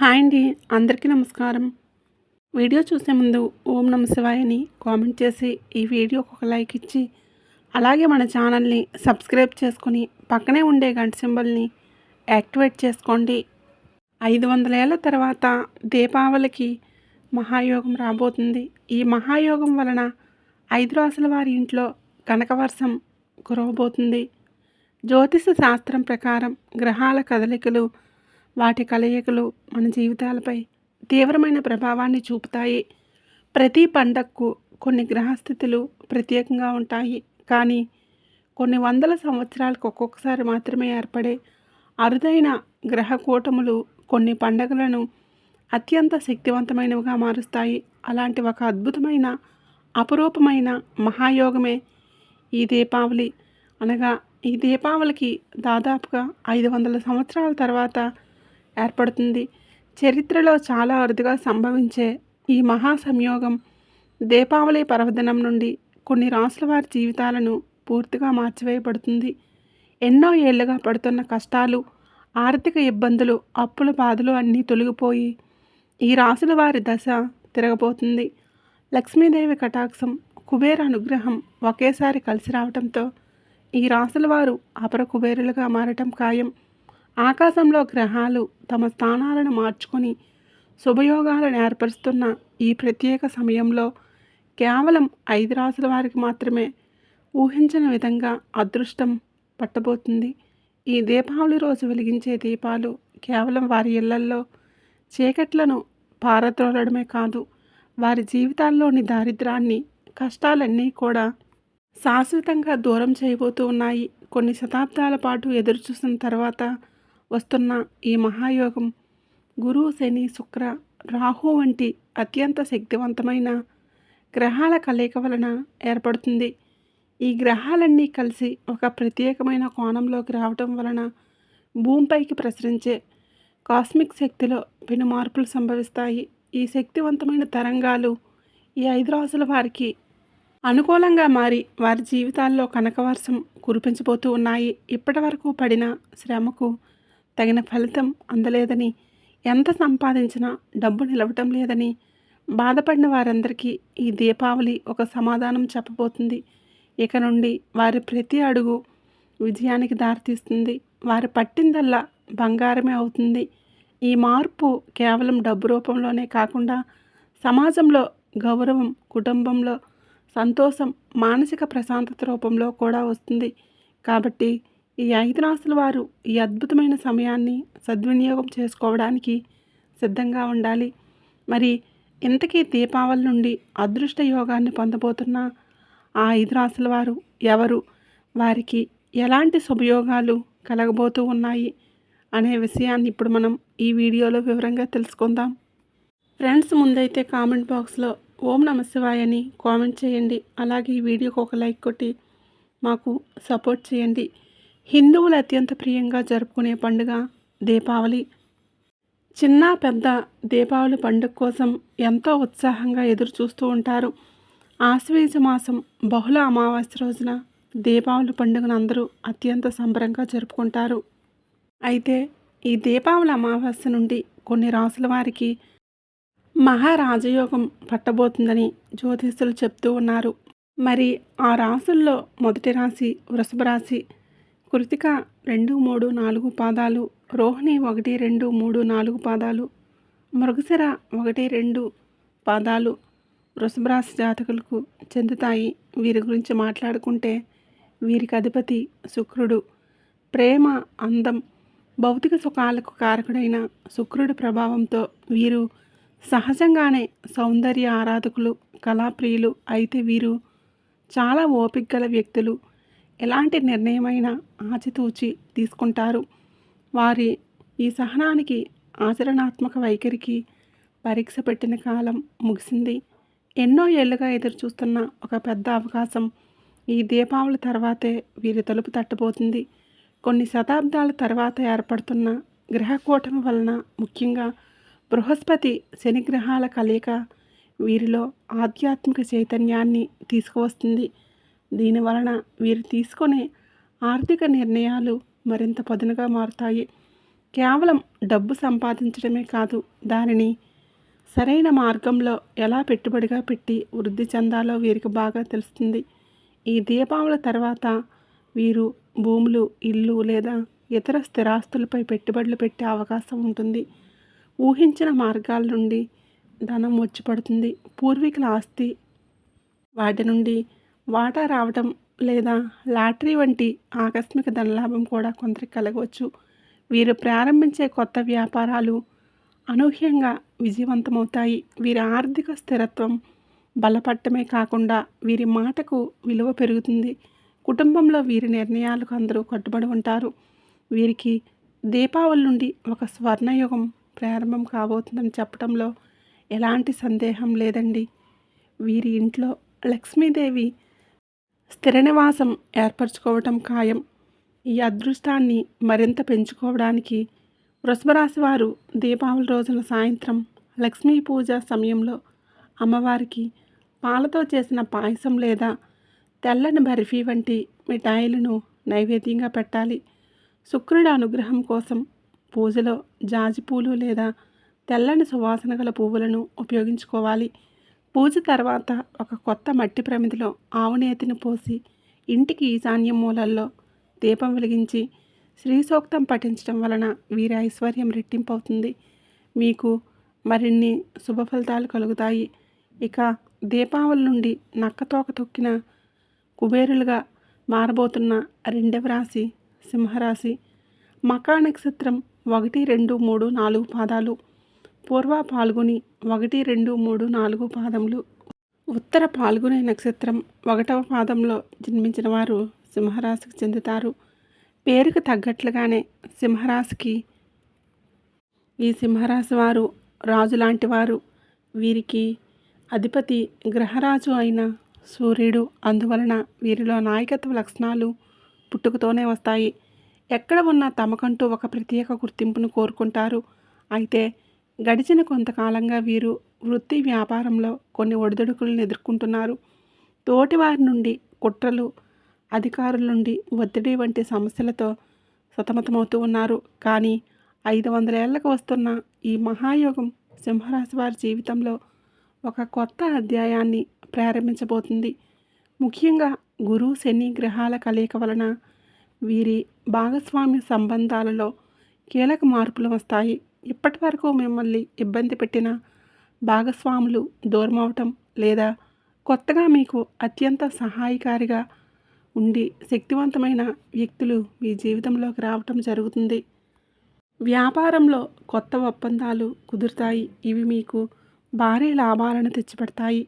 Hi అండి అందరికీ నమస్కారం. వీడియో చూసే ముందు ఓం నమ శివాయని కామెంట్ చేసి ఈ వీడియోకి ఒక లైక్ ఇచ్చి అలాగే మన ఛానల్ని సబ్స్క్రైబ్ చేసుకొని పక్కనే ఉండే గంట సింబల్ని యాక్టివేట్ చేసుకోండి. ఐదు వందల ఏళ్ళ తర్వాత దీపావళికి మహాయోగం రాబోతుంది. ఈ మహాయోగం వలన ఐదు రాసుల వారి ఇంట్లో కనకవర్షం కురవబోతుంది. జ్యోతిష శాస్త్రం ప్రకారం గ్రహాల కదలికలు వాటి కలయికలు మన జీవితాలపై తీవ్రమైన ప్రభావాన్ని చూపుతాయి. ప్రతి పండగకు కొన్ని గ్రహస్థితులు ప్రత్యేకంగా ఉంటాయి. కానీ కొన్ని వందల సంవత్సరాలకు ఒక్కొక్కసారి మాత్రమే ఏర్పడే అరుదైన గ్రహ కూటములు కొన్ని పండగలను అత్యంత శక్తివంతమైనవిగా మారుస్తాయి. అలాంటి ఒక అద్భుతమైన అపురూపమైన మహాయోగమే ఈ దీపావళి. అనగా ఈ దీపావళికి దాదాపుగా ఐదు వందల సంవత్సరాల తర్వాత ఏర్పడుతుంది. చరిత్రలో చాలా అరుదుగా సంభవించే ఈ మహా సంయోగం దీపావళి పర్వదినం నుండి కొన్ని రాసుల వారి జీవితాలను పూర్తిగా మార్చివేయబడుతుంది. ఎన్నో ఏళ్ళుగా పడుతున్న కష్టాలు ఆర్థిక ఇబ్బందులు అప్పుల బాధలు అన్నీ తొలగిపోయి ఈ రాసుల వారి దశ తిరగబోతుంది. లక్ష్మీదేవి కటాక్షం కుబేర అనుగ్రహం ఒకేసారి కలిసి రావడంతో ఈ రాసుల వారు అపర కుబేరులుగా మారటం ఖాయం. ఆకాశంలో గ్రహాలు తమ స్థానాలను మార్చుకొని శుభయోగాలను ఏర్పరుస్తున్న ఈ ప్రత్యేక సమయంలో కేవలం ఐదు రాసుల వారికి మాత్రమే ఊహించిన విధంగా అదృష్టం పట్టబోతుంది. ఈ దీపావళి రోజు వెలిగించే దీపాలు కేవలం వారి ఇళ్ళల్లో చీకట్లను పారద్రోలడమే కాదు వారి జీవితాల్లోని దారిద్రాన్ని కష్టాలన్నీ కూడా శాశ్వతంగా దూరం చేయబోతూ ఉన్నాయి. కొన్ని శతాబ్దాల పాటు ఎదురుచూసిన తర్వాత వస్తున్న ఈ మహాయోగం గురు శని శుక్ర రాహు వంటి అత్యంత శక్తివంతమైన గ్రహాల కలయిక వలన ఏర్పడుతుంది. ఈ గ్రహాలన్నీ కలిసి ఒక ప్రత్యేకమైన కోణంలోకి రావటం వలన భూమిపైకి ప్రసరించే కాస్మిక్ శక్తిలో పెను మార్పులు సంభవిస్తాయి. ఈ శక్తివంతమైన తరంగాలు ఈ ఐదు రాసుల వారికి అనుకూలంగా మారి వారి జీవితాల్లో కనకవర్షం కురిపించబోతూ ఉన్నాయి. ఇప్పటి వరకు పడిన శ్రమకు తగిన ఫలితం అందలేదని ఎంత సంపాదించినా డబ్బు నిలవటం లేదని బాధపడిన వారందరికీ ఈ దీపావళి ఒక సమాధానం చెప్పబోతుంది. ఇక నుండి వారి ప్రతి అడుగు విజయానికి దారితీస్తుంది. వారు పట్టిందల్లా బంగారమే అవుతుంది. ఈ మార్పు కేవలం డబ్బు రూపంలోనే కాకుండా సమాజంలో గౌరవం కుటుంబంలో సంతోషం మానసిక ప్రశాంతత రూపంలో కూడా వస్తుంది. కాబట్టి ఈ ఐదు రాసుల వారు ఈ అద్భుతమైన సమయాన్ని సద్వినియోగం చేసుకోవడానికి సిద్ధంగా ఉండాలి. మరి ఇంతకీ దీపావళి నుండి అదృష్ట యోగాన్ని పొందబోతున్న ఆ ఐదు రాసుల వారు ఎవరు? వారికి ఎలాంటి శుభయోగాలు కలగబోతూ ఉన్నాయి అనే విషయాన్ని ఇప్పుడు మనం ఈ వీడియోలో వివరంగా తెలుసుకుందాం. ఫ్రెండ్స్ ముందైతే కామెంట్ బాక్స్లో ఓం నమ శివాయ అని కామెంట్ చేయండి. అలాగే ఈ వీడియోకి ఒక లైక్ కొట్టి మాకు సపోర్ట్ చేయండి. హిందువులు అత్యంత ప్రియంగా జరుపుకునే పండుగ దీపావళి. చిన్న పెద్ద దీపావళి పండుగ కోసం ఎంతో ఉత్సాహంగా ఎదురు చూస్తూ ఉంటారు. ఆశ్వేజ మాసం బహుళ అమావాస్య రోజున దీపావళి పండుగను అందరూ అత్యంత సంబరంగా జరుపుకుంటారు. అయితే ఈ దీపావళి అమావాస్య నుండి కొన్ని రాసుల వారికి మహారాజయోగం పట్టబోతుందని జ్యోతిష్యులు చెప్తూ ఉన్నారు. మరి ఆ రాసుల్లో మొదటి రాశి వృషభ రాశి కృతిక రెండు మూడు నాలుగు పాదాలు రోహిణి ఒకటి రెండు మూడు నాలుగు పాదాలు మృగశిర ఒకటి రెండు పాదాలు వృషభరాశి జాతకులకు చెందుతాయి. వీరి గురించి మాట్లాడుకుంటే వీరికి అధిపతి శుక్రుడు. ప్రేమ అందం భౌతిక సుఖాలకు కారకుడైన శుక్రుడి ప్రభావంతో వీరు సహజంగానే సౌందర్య ఆరాధకులు కళాప్రియులు అయితే వీరు చాలా ఓపిక గల వ్యక్తులు. ఎలాంటి నిర్ణయమైనా ఆచితూచి తీసుకుంటారు. వారి ఈ సహనానికి ఆచరణాత్మక వైఖరికి పరీక్ష పెట్టిన కాలం ముగిసింది. ఎన్నో ఏళ్ళుగా ఎదురుచూస్తున్న ఒక పెద్ద అవకాశం ఈ దీపావళి తర్వాతే వీరి తలుపు తట్టబోతుంది. కొన్ని శతాబ్దాల తర్వాత ఏర్పడుతున్న గ్రహకూటమి వలన ముఖ్యంగా బృహస్పతి శనిగ్రహాల కలయిక వీరిలో ఆధ్యాత్మిక చైతన్యాన్ని తీసుకువస్తుంది. దీనివలన వీరు తీసుకునే ఆర్థిక నిర్ణయాలు మరింత పదునుగా మారుతాయి. కేవలం డబ్బు సంపాదించడమే కాదు దానిని సరైన మార్గంలో ఎలా పెట్టుబడిగా పెట్టి వృద్ధి చెందాలో వీరికి బాగా తెలుస్తుంది. ఈ దీపావళి తర్వాత వీరు భూములు ఇల్లు లేదా ఇతర స్థిరాస్తులపై పెట్టుబడులు పెట్టే అవకాశం ఉంటుంది. ఊహించిన మార్గాల నుండి ధనం వచ్చిపడుతుంది పూర్వీకుల ఆస్తి వాటి నుండి వాటా రావటం లేదా లాటరీ వంటి ఆకస్మిక ధనలాభం కూడా కొందరికి కలగవచ్చు. వీరు ప్రారంభించే కొత్త వ్యాపారాలు అనూహ్యంగా విజయవంతమవుతాయి. వీరి ఆర్థిక స్థిరత్వం బలపడటమే కాకుండా వీరి మాటకు విలువ పెరుగుతుంది. కుటుంబంలో వీరి నిర్ణయాలకు అందరూ కట్టుబడి ఉంటారు. వీరికి దీపావళి నుండి ఒక స్వర్ణయుగం ప్రారంభం కాబోతుందని చెప్పడంలో ఎలాంటి సందేహం లేదండి. వీరి ఇంట్లో లక్ష్మీదేవి స్థిర నివాసం ఏర్పరచుకోవటం ఖాయం. ఈ అదృష్టాన్ని మరింత పెంచుకోవడానికి వృషభరాశి వారు దీపావళి రోజున సాయంత్రం లక్ష్మీ పూజ సమయంలో అమ్మవారికి పాలతో చేసిన పాయసం లేదా తెల్లని బర్ఫీ వంటి మిఠాయిలను నైవేద్యంగా పెట్టాలి. శుక్రుడి అనుగ్రహం కోసం పూజలో జాజి పూలు లేదా తెల్లని సువాసన గల పువ్వులను ఉపయోగించుకోవాలి. పూజ తర్వాత ఒక కొత్త మట్టి ప్రమిదిలో ఆవునేతిని పోసి ఇంటికి ఈశాన్యం మూలల్లో దీపం వెలిగించి శ్రీ సూక్తం పఠించడం వలన వీరి ఐశ్వర్యం రెట్టింపు అవుతుంది మీకు మరిన్ని శుభ ఫలితాలు కలుగుతాయి. ఇక దీపావళి నుండి నక్కతోక తొక్కిన కుబేరులుగా మారబోతున్న రెండవ రాశి సింహరాశి. మకా నక్షత్రం ఒకటి రెండు మూడు నాలుగు పాదాలు పూర్వ పాల్గొని ఒకటి రెండు మూడు నాలుగు పాదములు. ఉత్తర పాల్గొనే నక్షత్రం ఒకటవ పాదంలో జన్మించిన వారు సింహరాశికి చెందుతారు. పేరుకు తగ్గట్లుగానే సింహరాశికి ఈ సింహరాశి వారు రాజు లాంటి వారు. వీరికి అధిపతి గ్రహరాజు అయిన సూర్యుడు. అందువలన వీరిలో నాయకత్వ లక్షణాలు పుట్టుకతోనే వస్తాయి. ఎక్కడ ఉన్నా తమకంటూ ఒక ప్రత్యేక గుర్తింపును కోరుకుంటారు. అయితే గడిచిన కొంతకాలంగా వీరు వృత్తి వ్యాపారంలో కొన్ని ఒడిదుడుకులను ఎదుర్కొంటున్నారు. తోటివారి నుండి కుట్రలు అధికారుల నుండి ఒత్తిడి వంటి సమస్యలతో సతమతమవుతూ ఉన్నారు. కానీ ఐదు వందల ఏళ్ళకు వస్తున్న ఈ మహాయోగం సింహరాశి వారి జీవితంలో ఒక కొత్త అధ్యాయాన్ని ప్రారంభించబోతుంది. ముఖ్యంగా గురు శని గ్రహాల కలయిక వలన వీరి భాగస్వామ్య సంబంధాలలో కీలక మార్పులు వస్తాయి. ఇప్పటి వరకు మిమ్మల్ని ఇబ్బంది పెట్టిన భాగస్వాములు దూరమవటం లేదా కొత్తగా మీకు అత్యంత సహాయకారిగా ఉండి శక్తివంతమైన వ్యక్తులు మీ జీవితంలోకి రావటం జరుగుతుంది. వ్యాపారంలో కొత్త ఒప్పందాలు కుదురుతాయి. ఇవి మీకు భారీ లాభాలను తెచ్చిపెడతాయి.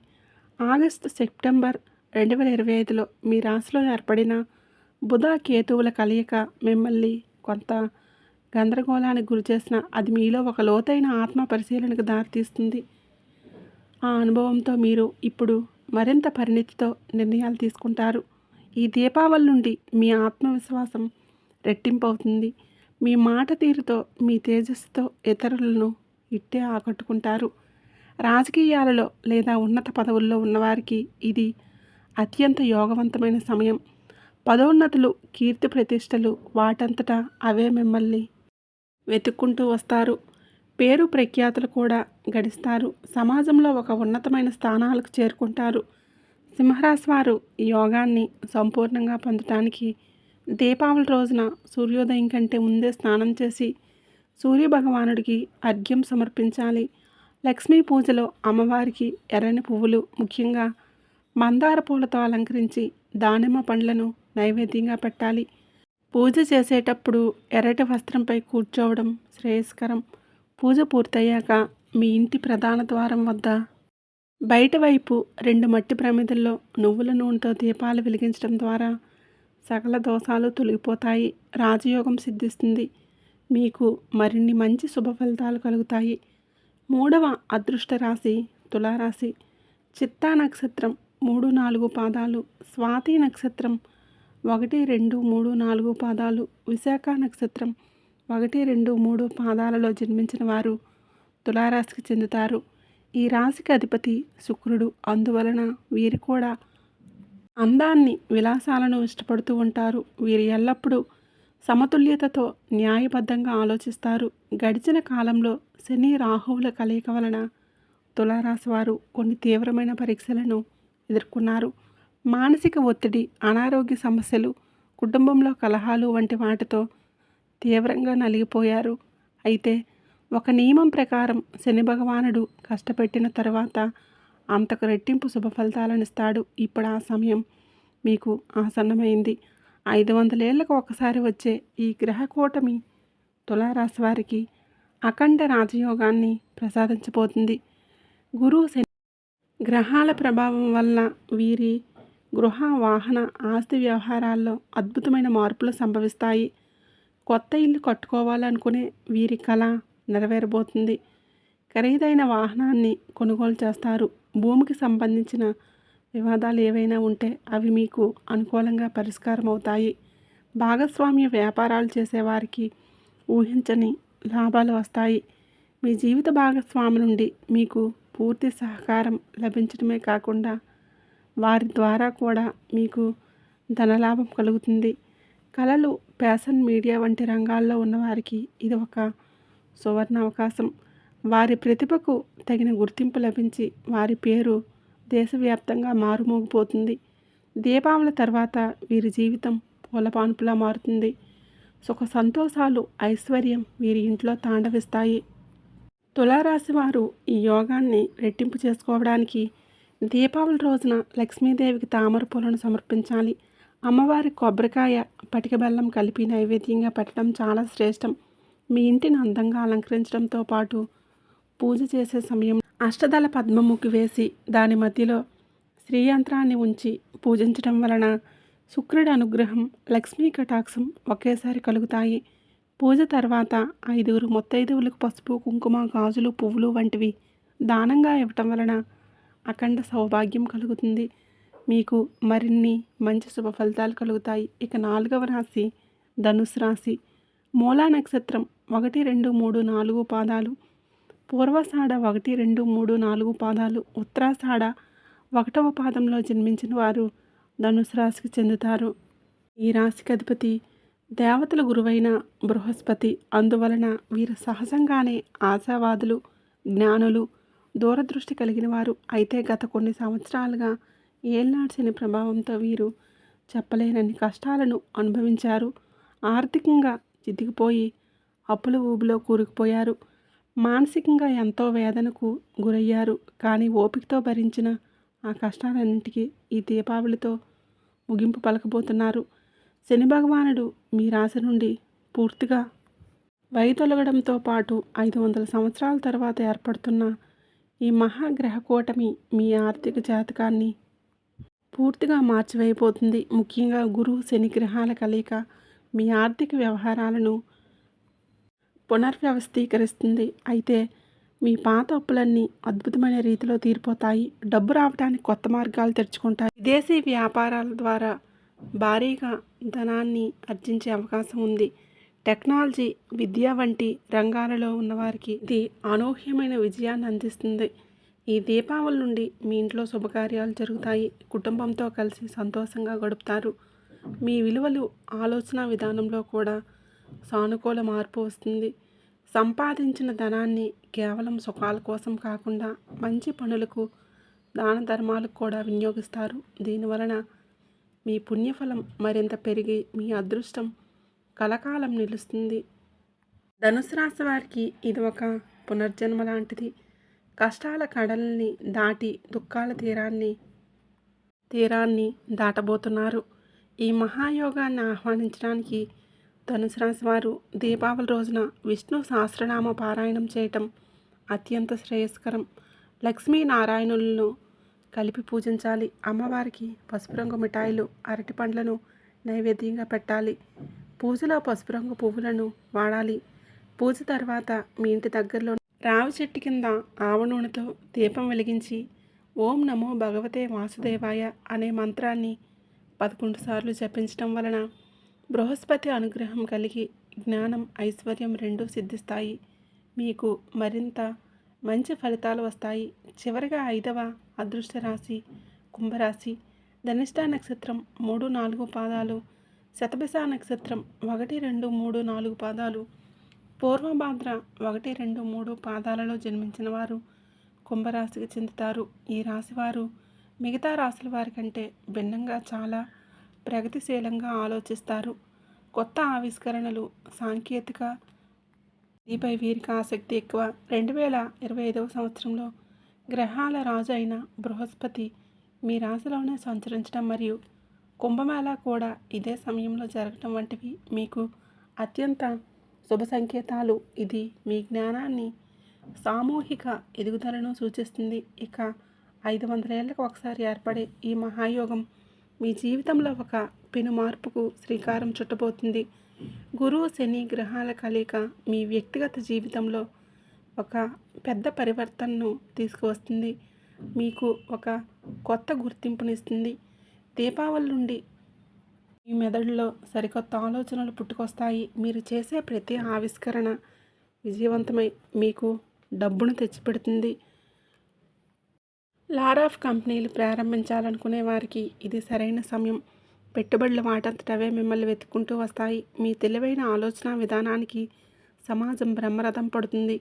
ఆగస్టు సెప్టెంబర్ రెండు వేల ఇరవై ఐదులో మీ రాశిలో ఏర్పడిన బుధ కేతువుల కలయిక మిమ్మల్ని కొంత గందరగోళానికి గురి చేసిన అది మీలో ఒక లోతైన ఆత్మ పరిశీలనకు దారితీస్తుంది. ఆ అనుభవంతో మీరు ఇప్పుడు మరింత పరిణితితో నిర్ణయాలు తీసుకుంటారు. ఈ దీపావళి నుండి మీ ఆత్మవిశ్వాసం రెట్టింపు అవుతుంది మీ మాట తీరుతో మీ తేజస్సుతో ఇతరులను ఇట్టే ఆకట్టుకుంటారు. రాజకీయాలలో లేదా ఉన్నత పదవుల్లో ఉన్నవారికి ఇది అత్యంత యోగవంతమైన సమయం. పదోన్నతులు కీర్తి ప్రతిష్టలు వాటంతటా అవే మిమ్మల్ని వెతుక్కుంటూ వస్తారు. పేరు ప్రఖ్యాతులు కూడా గడిస్తారు. సమాజంలో ఒక ఉన్నతమైన స్థానాలకు చేరుకుంటారు. సింహరాశి వారు ఈ యోగాన్ని సంపూర్ణంగా పొందటానికి దీపావళి రోజున సూర్యోదయం కంటే ముందే స్నానం చేసి సూర్యభగవానుడికి అర్ఘ్యం సమర్పించాలి. లక్ష్మీ పూజలో అమ్మవారికి ఎర్రని పువ్వులు ముఖ్యంగా మందార పూలతో అలంకరించి దానిమ్మ పండ్లను నైవేద్యంగా పెట్టాలి. పూజ చేసేటప్పుడు ఎర్రటి వస్త్రంపై కూర్చోవడం శ్రేయస్కరం. పూజ పూర్తయ్యాక మీ ఇంటి ప్రధాన ద్వారం వద్ద. బయట వైపు రెండు మట్టి ప్రమిదల్లో నువ్వుల నూనెతో దీపాలు వెలిగించడం ద్వారా సకల దోషాలు తొలగిపోతాయి. రాజయోగం సిద్ధిస్తుంది. మీకు మరిన్ని మంచి శుభ ఫలితాలు కలుగుతాయి. మూడవ అదృష్ట రాశి తులారాశి. చిత్తా నక్షత్రం మూడు నాలుగు పాదాలు. స్వాతి నక్షత్రం ఒకటి రెండు మూడు నాలుగు పాదాలు. విశాఖ నక్షత్రం. ఒకటి రెండు మూడు పాదాలలో జన్మించిన వారు తులారాశికి చెందుతారు. ఈ రాశికి అధిపతి శుక్రుడు. అందువలన వీరు కూడా అందాన్ని విలాసాలను ఇష్టపడుతూ ఉంటారు. వీరు ఎల్లప్పుడూ సమతుల్యతతో న్యాయబద్ధంగా ఆలోచిస్తారు. గడిచిన కాలంలో శని రాహువుల కలయిక వలన తులారాశి వారు కొన్ని తీవ్రమైన పరీక్షలను ఎదుర్కొన్నారు. మానసిక ఒత్తిడి అనారోగ్య సమస్యలు కుటుంబంలో కలహాలు వంటి వాటితో తీవ్రంగా నలిగిపోయారు. అయితే ఒక నియమం ప్రకారం శని భగవానుడు కష్టపెట్టిన తర్వాత అంతకు రెట్టింపు శుభ ఇప్పుడు ఆ సమయం మీకు ఆసన్నమైంది. ఐదు వందలేళ్ళకు ఒకసారి వచ్చే ఈ గ్రహ కూటమి తులారాశి వారికి అఖండ రాజయోగాన్ని ప్రసాదించబోతుంది. గురువు శని గ్రహాల ప్రభావం వల్ల వీరి గృహ వాహన ఆస్తి వ్యవహారాల్లో అద్భుతమైన మార్పులు సంభవిస్తాయి. కొత్త ఇల్లు కట్టుకోవాలనుకునే వీరి కళ నెరవేరబోతుంది. ఖరీదైన వాహనాన్ని కొనుగోలు చేస్తారు. భూమికి సంబంధించిన వివాదాలు ఏవైనా ఉంటే అవి మీకు అనుకూలంగా పరిష్కారం అవుతాయి భాగస్వామ్య వ్యాపారాలు చేసేవారికి ఊహించని లాభాలు వస్తాయి. మీ జీవిత భాగస్వామి నుండి మీకు పూర్తి సహకారం లభించడమే కాకుండా వారి ద్వారా కూడా మీకు ధనలాభం కలుగుతుంది. కళలు ఫ్యాషన్ మీడియా వంటి రంగాల్లో ఉన్నవారికి ఇది ఒక సువర్ణ అవకాశం. వారి ప్రతిభకు తగిన గుర్తింపు లభించి వారి పేరు దేశవ్యాప్తంగా మారుమోగిపోతుంది. దీపావళి తర్వాత వీరి జీవితం పూలపాన్పులా మారుతుంది. సుఖ సంతోషాలు ఐశ్వర్యం వీరి ఇంట్లో తాండవిస్తాయి. తులారాశి వారు ఈ యోగాన్ని రెట్టింపు చేసుకోవడానికి దీపావళి రోజున లక్ష్మీదేవికి తామర పూలను సమర్పించాలి. అమ్మవారి కొబ్బరికాయ పటిక బెల్లం కలిపి నైవేద్యంగా పెట్టడం చాలా శ్రేష్టం. మీ ఇంటిని అందంగా అలంకరించడంతో పాటు పూజ చేసే సమయం అష్టదళ పద్మముఖి వేసి దాని మధ్యలో శ్రీయంత్రాన్ని ఉంచి పూజించడం వలన శుక్రుడి అనుగ్రహం లక్ష్మీ కటాక్షం ఒకేసారి కలుగుతాయి. పూజ తర్వాత ఐదుగురు మొత్తైదువులకు పసుపు కుంకుమ గాజులు పువ్వులు వంటివి దానంగా ఇవ్వటం వలన అఖండ సౌభాగ్యం కలుగుతుంది. మీకు మరిన్ని మంచి శుభ ఫలితాలు కలుగుతాయి. ఇక నాలుగవ రాశి ధనుసు రాశి. మూలా నక్షత్రం ఒకటి రెండు మూడు నాలుగు పాదాలు. పూర్వసాడ ఒకటి రెండు మూడు నాలుగు పాదాలు. ఉత్తరాసాడ ఒకటవ పాదంలో జన్మించిన వారు ధనుసు రాశికి చెందుతారు. ఈ రాశికి అధిపతి దేవతల గురువైన బృహస్పతి. అందువలన వీరు సహజంగానే ఆశావాదులు జ్ఞానులు దూరదృష్టి కలిగిన వారు అయితే గత కొన్ని సంవత్సరాలుగా ఏల్నాడ్సిన ప్రభావంతో వీరు చెప్పలేనన్ని కష్టాలను అనుభవించారు. ఆర్థికంగా చితికిపోయి అప్పుల ఊబిలో కూరుకుపోయారు. మానసికంగా ఎంతో వేదనకు గురయ్యారు. కానీ ఓపికతో భరించిన ఆ కష్టాలన్నింటికీ ఈ దీపావళితో ముగింపు పలకబోతున్నారు. శని భగవానుడు మీ రాశి నుండి పూర్తిగా వైదొలగడంతో పాటు ఐదు వందల సంవత్సరాల తర్వాత ఏర్పడుతున్న ఈ మహాగ్రహ కూటమి మీ ఆర్థిక జాతకాన్ని పూర్తిగా మార్చివేయబోతుంది ముఖ్యంగా గురువు శని గ్రహాల కలయిక మీ ఆర్థిక వ్యవహారాలను పునర్వ్యవస్థీకరిస్తుంది. అయితే మీ పాత అప్పులన్నీ అద్భుతమైన రీతిలో తీరిపోతాయి. డబ్బు రావడానికి కొత్త మార్గాలు తెరుచుకుంటాయి. విదేశీ వ్యాపారాల ద్వారా భారీగా ధనాన్ని ఆర్జించే అవకాశం ఉంది. టెక్నాలజీ విద్య వంటి రంగాలలో ఉన్నవారికి ఇది అనూహ్యమైన విజయాన్ని అందిస్తుంది. ఈ దీపావళి నుండి మీ ఇంట్లో శుభకార్యాలు జరుగుతాయి. కుటుంబంతో కలిసి సంతోషంగా గడుపుతారు. మీ విలువలు ఆలోచన విధానంలో కూడా సానుకూల మార్పు వస్తుంది. సంపాదించిన ధనాన్ని కేవలం సుఖాల కోసం కాకుండా మంచి పనులకు దాన ధర్మాలకు కూడా వినియోగిస్తారు. దీనివలన మీ పుణ్యఫలం మరింత పెరిగి మీ అదృష్టం కలకాలం నిలుస్తుంది. ధనుసు రాశి వారికి ఇది ఒక పునర్జన్మ లాంటిది. కష్టాల కడల్ని దాటి దుఃఖాల తీరాన్ని తీరాన్ని దాటబోతున్నారు. ఈ మహాయోగాన్ని ఆహ్వానించడానికి ధనుసు రాశి వారు దీపావళి రోజున విష్ణు సహస్రనామ పారాయణం చేయటం అత్యంత శ్రేయస్కరం. లక్ష్మీనారాయణులను కలిపి పూజించాలి. అమ్మవారికి పసుపు రంగు మిఠాయిలు అరటి పండ్లను నైవేద్యంగా పెట్టాలి. పూజలో పసుపు రంగు పువ్వులను వాడాలి. పూజ తర్వాత మీ ఇంటి దగ్గరలో రావి చెట్టు కింద ఆవ నూనెతో దీపం వెలిగించి ఓం నమో భగవతే వాసుదేవాయ అనే మంత్రాన్ని పదకొండు సార్లు జపించడం వలన బృహస్పతి అనుగ్రహం కలిగి జ్ఞానం ఐశ్వర్యం రెండూ సిద్ధిస్తాయి. మీకు మరింత మంచి ఫలితాలు వస్తాయి. చివరిగా ఐదవ అదృష్ట రాశి కుంభరాశి. ధనిష్ట నక్షత్రం మూడు నాలుగు పాదాలు శతభిష నక్షత్రం ఒకటి రెండు మూడు నాలుగు పాదాలు. పూర్వభాద్ర ఒకటి రెండు మూడు పాదాలలో జన్మించిన వారు కుంభరాశికి చెందుతారు. ఈ రాశివారు మిగతా రాశుల వారి కంటే భిన్నంగా చాలా ప్రగతిశీలంగా ఆలోచిస్తారు. కొత్త ఆవిష్కరణలు సాంకేతిక దీపై వీరికి ఆసక్తి ఎక్కువ. రెండు వేల ఇరవై ఐదవ సంవత్సరంలో గ్రహాల రాజు అయిన బృహస్పతి మీ రాశిలోనే సంచరించడం మరియు కుంభమేళ కూడా ఇదే సమయంలో జరగటం వంటివి. మీకు అత్యంత శుభ సంకేతాలు. ఇది మీ జ్ఞానాన్ని సామూహిక ఎదుగుదలను సూచిస్తుంది. ఇక ఐదు వందల ఏళ్ళకు ఒకసారి ఏర్పడే ఈ మహాయోగం మీ జీవితంలో ఒక పెను మార్పుకు శ్రీకారం చుట్టబోతుంది. గురువు శని గ్రహాల కలయిక మీ వ్యక్తిగత జీవితంలో ఒక పెద్ద పరివర్తనను తీసుకువస్తుంది. మీకు ఒక కొత్త గుర్తింపునిస్తుంది. దీపావళి నుండి మీ మెదడులో సరికొత్త ఆలోచనలు పుట్టుకొస్తాయి. మీరు చేసే ప్రతి ఆవిష్కరణ విజయవంతమై మీకు డబ్బును తెచ్చిపెడుతుంది. లారాఫ్ కంపెనీలు ప్రారంభించాలనుకునే వారికి ఇది సరైన సమయం. పెట్టుబడులు వాటంతటవే మిమ్మల్ని వెతుక్కుంటూ వస్తాయి. మీ తెలివైన ఆలోచన విధానానికి సమాజం బ్రహ్మరథం పడుతుంది.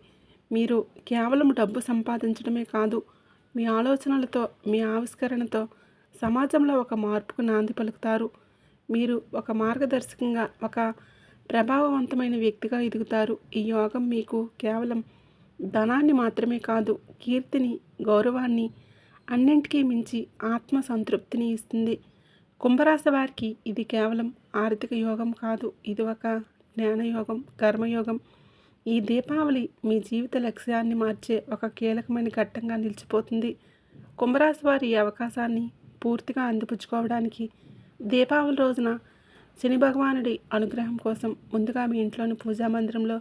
మీరు కేవలం డబ్బు సంపాదించడమే కాదు మీ ఆలోచనలతో మీ ఆవిష్కరణతో సమాజంలో ఒక మార్పుకు నాంది పలుకుతారు. మీరు ఒక మార్గదర్శకంగా ఒక ప్రభావవంతమైన వ్యక్తిగా ఎదుగుతారు. ఈ యోగం మీకు కేవలం ధనాన్ని మాత్రమే కాదు కీర్తిని గౌరవాన్ని అన్నింటికీ మించి ఆత్మ సంతృప్తిని ఇస్తుంది. కుంభరాశి వారికి ఇది కేవలం ఆర్థిక యోగం కాదు ఇది ఒక జ్ఞానయోగం కర్మయోగం ఈ దీపావళి మీ జీవిత లక్ష్యాన్ని మార్చే ఒక కీలకమైన ఘట్టంగా నిలిచిపోతుంది. కుంభరాశి వారి అవకాశాన్ని పూర్తిగా అందిపుచ్చుకోవడానికి దీపావళి రోజున శని భగవానుడి అనుగ్రహం కోసం ముందుగా మీ ఇంట్లోని పూజా మందిరంలో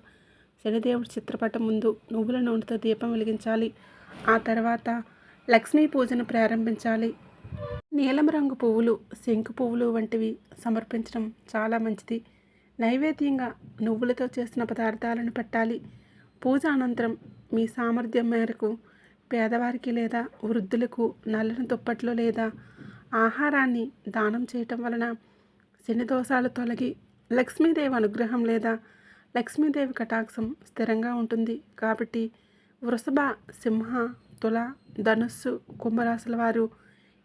శనిదేవుడి చిత్రపటం ముందు నువ్వుల నూనెతో దీపం వెలిగించాలి. ఆ తర్వాత లక్ష్మీ పూజను ప్రారంభించాలి. నీలం రంగు పువ్వులు శంకు పువ్వులు వంటివి సమర్పించడం చాలా మంచిది. నైవేద్యంగా నువ్వులతో చేసిన పదార్థాలను పెట్టాలి. పూజ అనంతరం మీ సామర్థ్యం మేరకు పేదవారికి లేదా వృద్ధులకు నల్లని దుప్పట్లు లేదా ఆహారాన్ని దానం చేయటం వలన శని దోషాలు తొలగి లక్ష్మీదేవి అనుగ్రహం లేదా లక్ష్మీదేవి కటాక్షం స్థిరంగా ఉంటుంది. కాబట్టి వృషభ సింహ తుల ధనుస్సు కుంభరాశుల వారు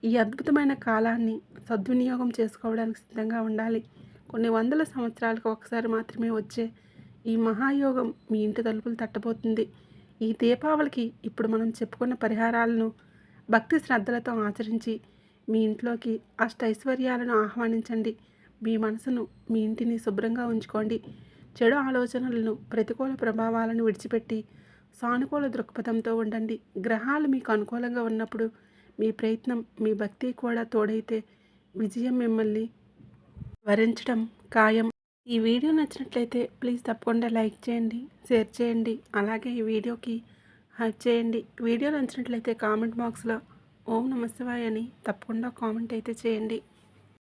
ఈ అద్భుతమైన కాలాన్ని సద్వినియోగం చేసుకోవడానికి సిద్ధంగా ఉండాలి. కొన్ని వందల సంవత్సరాలకు ఒకసారి మాత్రమే వచ్చే ఈ మహాయోగం మీ ఇంటి తలుపులు తట్టబోతుంది. ఈ దీపావళికి ఇప్పుడు మనం చెప్పుకున్న పరిహారాలను భక్తి శ్రద్ధలతో ఆచరించి మీ ఇంట్లోకి అష్టైశ్వర్యాలను ఆహ్వానించండి. మీ మనసును మీ ఇంటిని శుభ్రంగా ఉంచుకోండి. చెడు ఆలోచనలను ప్రతికూల ప్రభావాలను విడిచిపెట్టి సానుకూల దృక్పథంతో ఉండండి. గ్రహాలు మీకు అనుకూలంగా ఉన్నప్పుడు మీ ప్రయత్నం మీ భక్తి కూడా తోడైతే విజయం మిమ్మల్ని వరించడం ఖాయం. ఈ వీడియో నచ్చినట్లయితే ప్లీజ్ తప్పకుండా లైక్ చేయండి షేర్ చేయండి. అలాగే ఈ వీడియోకి హైప్ చేయండి. వీడియో నచ్చినట్లయితే కామెంట్ బాక్స్లో ఓం నమస్తవాయ్ అని తప్పకుండా కామెంట్ అయితే చేయండి.